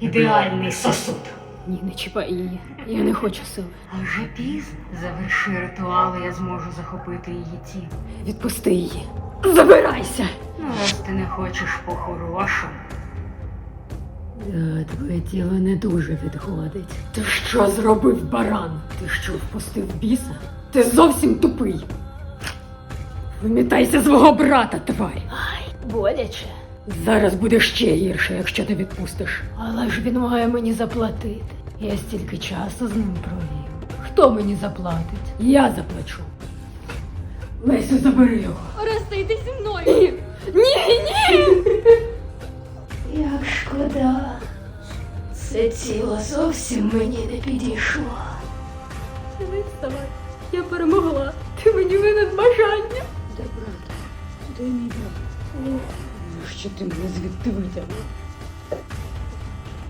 Ідеальний сосуд. Ні, не чіпай її. Я не хочу сили. А вже пізно. Заверши ритуал, і я зможу захопити її тіло. Відпусти її. Забирайся! Ну, раз ти не хочеш по-хорошому. Да, твоє тіло не дуже відходить. Ти що зробив, баран? Ти що впустив біса? Ти зовсім тупий. Вимітайся свого брата, тварь. Ай, боляче. Зараз буде ще гірше, якщо ти відпустиш. Але ж він має мені заплатити. Я стільки часу з ним провів. Хто мені заплатить? Я заплачу. Лесю, забери його. Ореста, йди зі мною. Ні, ні, ні. Як шкода. Це тіло зовсім мені не підійшло. Не вставай. Я перемогла. Ти мені винен бажання. Де брат? Де мій брат? Що ти мене звідти витягнув?